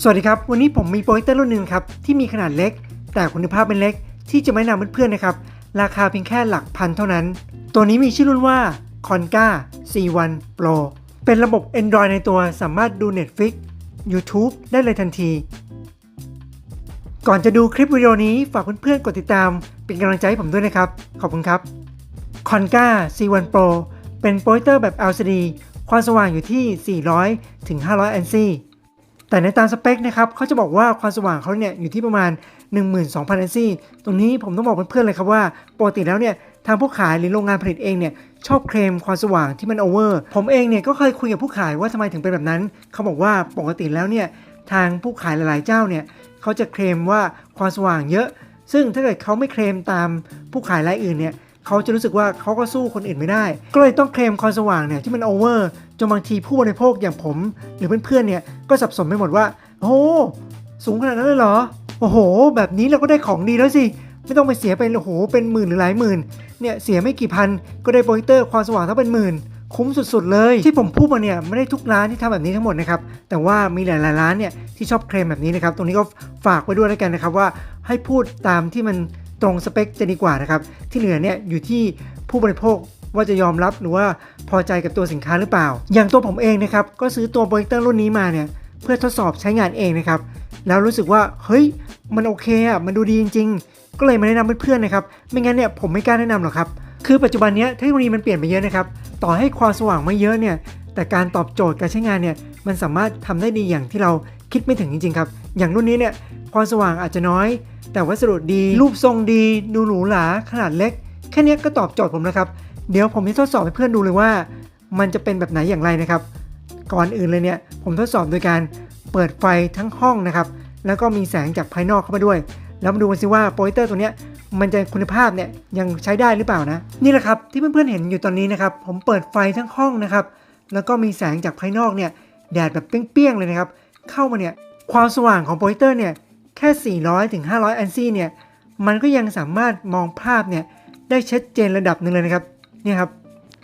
สวัสดีครับ วันนี้ผมมีโปรเจคเตอร์รุ่นหนึ่งครับ ที่มีขนาดเล็ก แต่คุณภาพเป็นเล็ก ที่จะไม่นำเพื่อนๆนะครับ ราคาเพียงแค่หลักพันเท่านั้น ตัวนี้มีชื่อรุ่นว่า Conga C1 Pro เป็นระบบ Android ในตัวสามารถดู Netflix YouTube ได้เลยทันที ก่อนจะดูคลิปวิดีโอนี้ฝากเพื่อนๆกดติดตาม เป็นกำลังใจให้ผมด้วยนะครับ ขอบคุณครับ Conga C1 Pro เป็นโปรเจคเตอร์แบบ LCD ความสว่างอยู่ที่ 400ถึง500 ANSI แต่ในตามสเปคนะครับเขาจะบอกว่าความสว่างเขาเนี่ยอยู่ที่ประมาณ 12,000 ANSI ตรงนี้ผมต้องบอกเพื่อนๆเลยครับว่าปกติแล้วเนี่ยทางผู้ขายหรือโรงงานผลิตเองเนี่ยชอบเคลมความสว่างที่มันโอเวอร์ผมเองเนี่ยก็เคยคุยกับผู้ขายว่าทำไมถึงเป็นแบบนั้น เขาบอกว่าปกติแล้วเนี่ยทางผู้ขายหลายๆเจ้าเนี่ยเขาจะเคลมว่าความสว่างเยอะ ซึ่งถ้าเกิดเขาไม่เคลมตามผู้ขายรายอื่นเนี่ย เขาจะรู้สึกว่าเขาก็สู้คนอื่นไม่ได้ ก็เลยต้องเคลมความสว่างเนี่ยที่มันโอเวอร์จนบางทีผู้บริโภคอย่างผม หรือเพื่อนๆเนี่ยก็สับสนไปหมดว่าโอ้โหสูงขนาดนั้นเลยเหรอ โอ้โห แบบนี้เราก็ได้ของดีแล้วสิ ไม่ต้องไปเสียไปโอ้โหเป็นหมื่นหรือหลายหมื่นเนี่ยเสียไม่กี่พันก็ได้โปรเจคเตอร์ความสว่างเท่าเป็นหมื่นคุ้มสุดๆ เลย ที่ผมพูดมาเนี่ยไม่ได้ทุกร้านที่ทำแบบนี้ทั้งหมดนะครับ แต่ว่ามีหลายๆร้านเนี่ยที่ชอบเคลมแบบนี้นะครับ ตรงนี้ก็ฝากไว้ด้วยแล้วกันนะครับว่าให้พูดตามที่มัน ตรงสเปคจะดีกว่านะครับ ที่เหลือเนี่ยอยู่ที่ผู้บริโภคว่าจะยอมรับหรือว่าพอใจกับตัวสินค้าหรือเปล่า อย่างตัวผมเองนะครับ ก็ซื้อตัวโปรเจคเตอร์รุ่นนี้มาเนี่ย เพื่อทดสอบใช้งานเองนะครับ แล้วรู้สึกว่า เฮ้ย มันโอเคอะ มันดูดีจริง ๆ ก็เลยมาแนะนำเพื่อนๆนะครับ ไม่งั้นเนี่ยผมไม่กล้าแนะนำหรอกครับ คือปัจจุบันนี้เทคโนโลยีมันเปลี่ยนไปเยอะนะครับ ต่อให้ความสว่างไม่เยอะเนี่ย แต่การตอบโจทย์การใช้งานเนี่ย มันสามารถทำได้ดีอย่างที่เราคิดไม่ถึงจริงๆครับ อย่างรุ่นนี้เนี่ย ความสว่างอาจจะน้อย แต่วัสดุดี รูปทรงดี ดูหรูหราขนาดเล็ก แค่นี้ก็ตอบโจทย์ผมแล้วครับ เดี๋ยวผมจะทดสอบให้เพื่อนดูเลยว่า มันจะเป็นแบบไหนอย่างไรนะครับ ก่อนอื่นเลยเนี่ย ผมทดสอบโดยการเปิดไฟทั้งห้องนะครับ แล้วก็มีแสงจากภายนอกเข้ามาด้วย แล้วมาดูกันสิว่าโปรเจคเตอร์ตัวเนี้ยมันจะคุณภาพเนี่ยยังใช้ได้หรือเปล่านะ นี่แหละครับที่เพื่อนๆเห็นอยู่ตอนนี้นะครับ ผมเปิดไฟทั้งห้องนะครับ แล้วก็มีแสงจากภายนอกเนี่ยแดดแบบเปี้ยงๆเลยนะครับ เข้ามาเนี่ยความสว่างของโปรเจคเตอร์เนี่ย แค่ 400ถึง500 อันซี่เนี่ยมันก็ยังสามารถมองภาพเนี่ยได้ชัดเจนระดับหนึ่งเลยนะครับเนี่ยครับ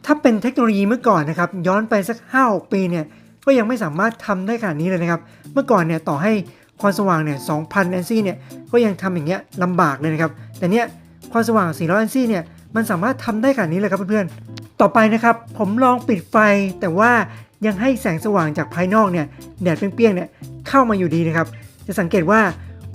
ถ้าเป็นเทคโนโลยีเมื่อก่อนนะครับย้อนไปสัก5-6ปีเนี่ยก็ยังไม่สามารถทำได้ขนาดนี้เลยนะครับ เมื่อก่อนเนี่ยต่อให้ความสว่างเนี่ย2,000แอนซี่เนี่ยก็ยังทำอย่างเงี้ยลำบากเลยนะครับ แต่เนี้ยความสว่าง 400แอนซี่เนี่ยมันสามารถทำได้ขนาดนี้เลยครับเพื่อนๆ ต่อไปนะครับผมลองปิดไฟแต่ว่ายังให้แสงสว่างจากภายนอกเนี่ยแดดเปรี้ยงๆเนี่ยเข้ามาอยู่ดีนะครับ จะสังเกตว่า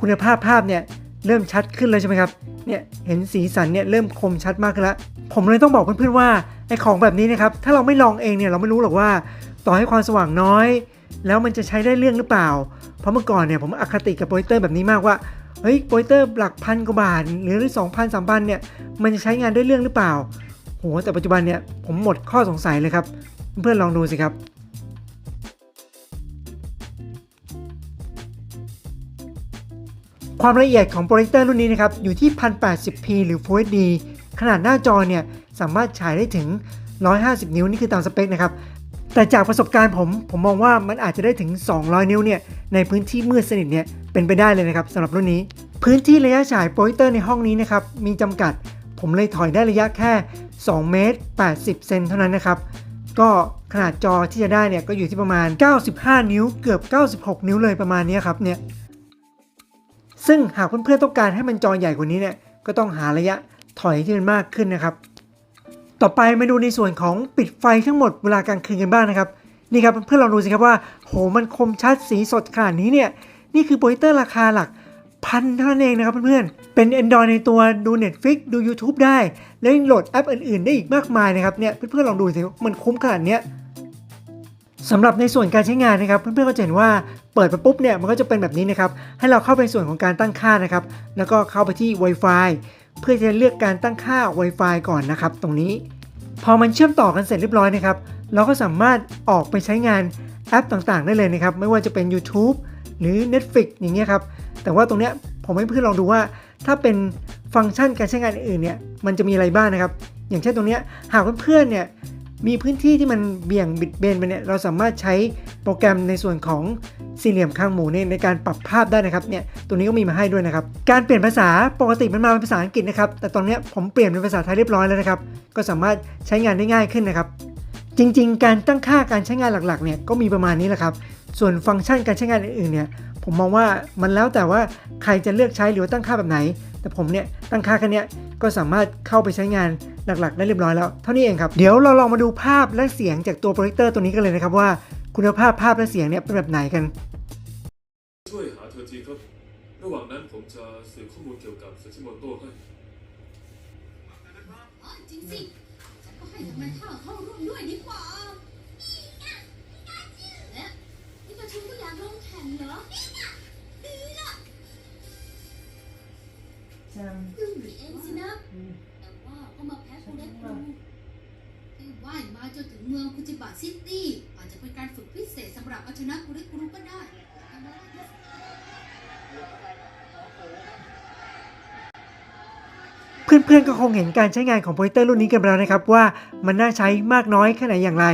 คุณภาพภาพเนี่ยเริ่มชัดขึ้นเลยใช่ไหมครับ เนี่ยเห็นสีสันเนี่ยเริ่มคมชัดมากขึ้นแล้วผมเลยต้องบอกเพื่อนๆว่าไอ้ของแบบนี้นะครับถ้าเราไม่ลองเองเนี่ยเราไม่รู้หรอกว่า ต่อให้ความสว่างน้อย แล้วมันจะใช้ได้เรื่องหรือเปล่า เพราะเมื่อก่อนเนี่ยผมอคติกับโปรเจคเตอร์แบบนี้มากว่าเฮ้ยโปรเจคเตอร์หลักพันกว่าบาทหรือสองพันสามพันเนี่ยมันจะใช้งานได้เรื่องหรือเปล่าโหแต่ปัจจุบันเนี่ยผมหมดข้อสงสัยเลยครับ เพื่อนๆลองดูสิครับ ความละเอียดของโปรเจคเตอร์รุ่นนี้นะครับอยู่ที่ 1080p หรือ Full HD ขนาดหน้าจอเนี่ยสามารถฉายได้ถึง 150 นิ้วนี่คือตามสเปคนะครับแต่จากประสบการณ์ผมผมมองว่ามันอาจจะได้ถึง 200 นิ้วเนี่ยในพื้นที่มืดสนิทเนี่ยเป็นไปได้เลยนะครับสำหรับรุ่นนี้ พื้นที่ระยะฉายโปรเจคเตอร์ในห้องนี้นะครับมีจำกัด ผมเลยถอยได้ระยะแค่ 2 เมตร 80 เซนเท่านั้นนะครับก็ขนาดจอที่จะได้เนี่ยก็อยู่ที่ประมาณ 95 นิ้วเกือบ 96 นิ้วเลยประมาณนี้ครับเนี่ย ซึ่งหากเพื่อนๆต้องการให้มันจอใหญ่กว่านี้เนี่ยก็ต้องหาระยะถอยที่มันมากขึ้นนะครับ ต่อไปมาดูในส่วนของปิดไฟทั้งหมดเวลากลางคืนกันบ้างนะครับนี่ครับเพื่อนๆลองดูสิครับว่าโหมันคมชัดสีสดขนาดนี้เนี่ยนี่คือโปรเจคเตอร์ราคาหลักพันเท่านั้นเองนะครับเพื่อนๆ เป็น Android ในตัวดู Netflix ดู YouTube ได้ แล้วยังโหลดแอปอื่นๆ ได้อีกมากมายนะครับเนี่ยเพื่อนๆลองดูสิมันคุ้มขนาดเนี้ย สำหรับในส่วนการใช้งานนะครับ เพื่อนๆก็จะเห็นว่าเปิดไปปุ๊บเนี่ยมันก็จะเป็นแบบนี้นะครับ ให้เราเข้าไปส่วนของการตั้งค่านะครับ แล้วก็เข้าไปที่ Wi-Fi เพื่อจะเลือกการตั้งค่า Wi-Fi ก่อนนะครับ ตรงนี้ พอมันเชื่อมต่อกันเสร็จเรียบร้อยนะครับ เราก็สามารถออกไปใช้งานแอปต่างๆ ได้เลยนะครับ ไม่ว่าจะเป็น YouTube หรือ Netflix อย่างเงี้ยครับ แต่ว่าตรงเนี้ยผมให้เพื่อนลองดูว่า ถ้าเป็นฟังก์ชันการใช้งานอื่นเนี่ยมันจะมีอะไรบ้างนะครับ อย่างเช่นตรงเนี้ยหากเพื่อนๆเนี่ย มีพื้นที่ที่มันเบี่ยงบิดเบนไปเนี่ยเราสามารถใช้โปรแกรมในส่วนของสี่เหลี่ยมข้างหมูเนี่ยในการปรับภาพได้นะครับเนี่ยตัวนี้ก็มีมาให้ด้วยนะครับ การเปลี่ยนภาษาปกติมันมาเป็นภาษาอังกฤษนะครับแต่ตอนเนี้ยผมเปลี่ยนเป็นภาษาไทยเรียบร้อยแล้วนะครับก็สามารถใช้งานได้ง่ายขึ้นนะครับ จริง ๆ การตั้งค่าการใช้งานหลักๆเนี่ยก็มีประมาณนี้แหละครับส่วนฟังก์ชันการใช้งานอื่นๆเนี่ยผมมองว่ามันแล้วแต่ว่าใครจะเลือกใช้หรือว่าตั้งค่าแบบไหน แต่ผมเนี่ยตั้งค่าแค่เนี้ยก็สามารถเข้าไปใช้งาน หลักๆ ได้เรียบร้อยแล้วเท่านี้เองครับ เดี๋ยวเราลองมาดูภาพและเสียงจากตัวโปรเจคเตอร์ตัวนี้กันเลยนะครับว่าคุณภาพภาพและเสียงเนี่ยเป็นแบบไหนกัน ช่วยหาเธอทีครับ ระหว่างนั้นผมจะสืบข้อมูลเกี่ยวกับซัชิโมโต้ให้อ๋อจริงสิฉันก็ให้ธรรมชาติเข้าร่วมด้วยดีกว่าและนี่ประชุมก็อยากลงแข่งเหรอยุ่งหรือเองสินะแต่ว่า ก็มาแพ้คูเล็กคูที่ว่ายมาจนถึงเมืองคุจิบะซิตี้อาจจะเป็นการฝึกพิเศษสำหรับเอาชนะคูเล็กคูก็ได้เพื่อนๆก็คงเห็นการใช้งานของโปรเจคเตอร์รุ่นนี้กันไปแล้วนะครับว่ามันน่าใช้มากน้อยแค่ไหนอย่างไร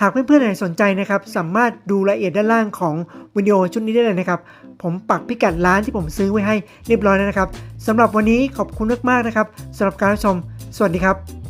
หากเพื่อนๆไหนสนใจนะครับ สามารถดูรายละเอียดด้านล่างของวิดีโอชุดนี้ได้เลยนะครับ ผมปักพิกัดร้านที่ผมซื้อไว้ให้เรียบร้อยแล้วนะครับสำหรับวันนี้ขอบคุณมากๆนะครับสำหรับการรับชม สวัสดีครับ